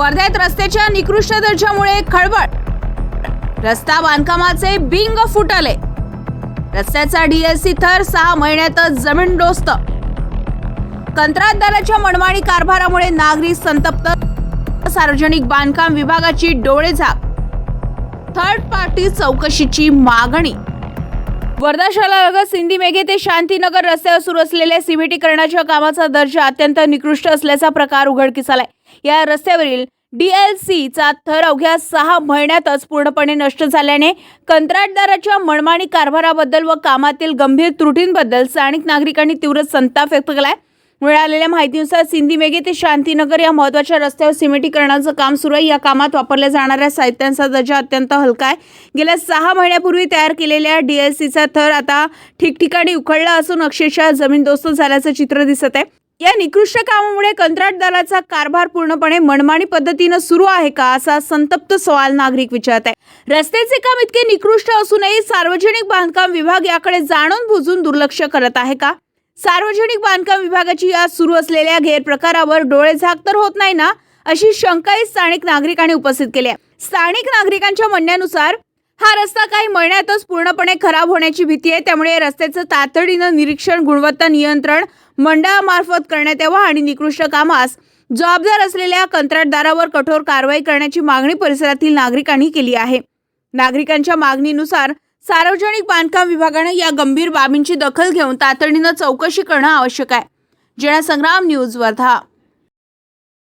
वर्ध्यात रस्त्याच्या निकृष्ट दर्जामुळे खळबळ. रस्ता बांधकामाचे बिंग फुटले. रस्त्याचा डीएससी थर सहा महिन्यातच जमीन डोस्त. कंत्राटदाराच्या मनमाणी कारभारामुळे नागरिक संतप्त. सार्वजनिक बांधकाम विभागाची डोळेझाक थर्ड पार्टी चौकशीची मागणी. वर्धा शहरालगत सिंधी मेघे ते शांतीनगर रस्त्यावर सुरू असलेल्या सिमेटीकरणाच्या कामाचा दर्जा अत्यंत निकृष्ट असल्याचा प्रकार उघडकीस आलाय. या रस्त्यावरील डीएलसीचा थर अवघ्या सहा महिन्यातच पूर्णपणे नष्ट झाल्याने कंत्राटदाराच्या मनमानी कारभाराबद्दल व कामातील गंभीर त्रुटींबद्दल स्थानिक नागरिकांनी तीव्र संताप व्यक्त केलाय. मिळालेल्या माहितीनुसार सिंधी मेघे ते शांतीनगर या महत्त्वाच्या रस्त्यावर सिमेंटीकरणाचं काम सुरू आहे. या कामात वापरल्या जाणाऱ्या साहित्यांचा दर्जा अत्यंत हलका आहे. गेल्या सहा महिन्यापूर्वी तयार केलेल्या डीएलसीचा थर आता ठिकठिकाणी उखडला असून अक्षरशः जमीनदोस्त झाल्याचं चित्र दिसत आहे. या निकृष्ट कामामुळे कंत्राटदाराचा कारभार पूर्णपणे मनमानी पद्धतीनं सुरू आहे का असा संतप्त सवाल नागरिक विचारत आहे रस्त्याचे काम इतके निकृष्ट असूनही सार्वजनिक बांधकाम विभाग याकडे जाणून बुजून दुर्लक्ष करत आहे का? सार्वजनिक बांधकाम विभागाची या सुरू असलेल्या गैरप्रकारावर डोळे झाक तर होत नाही ना अशी शंकाही स्थानिक नागरिकांनी उपस्थित केली आहे. स्थानिक नागरिकांच्या म्हणण्यानुसार हा रस्ता काही महिन्यातच पूर्णपणे खराब होण्याची भीती आहे. त्यामुळे रस्त्याचं तातडीनं निरीक्षण गुणवत्ता नियंत्रण मंडळामार्फत करण्यात यावं आणि निकृष्ट कामास जबाबदार असलेल्या कंत्राटदारावर कठोर कारवाई करण्याची मागणी परिसरातील नागरिकांनी केली आहे. नागरिकांच्या मागणीनुसार सार्वजनिक बांधकाम विभागाने या गंभीर बाबींची दखल घेऊन तातडीनं चौकशी करणं आवश्यक आहे. जनसंग्राम न्यूज वर्धा.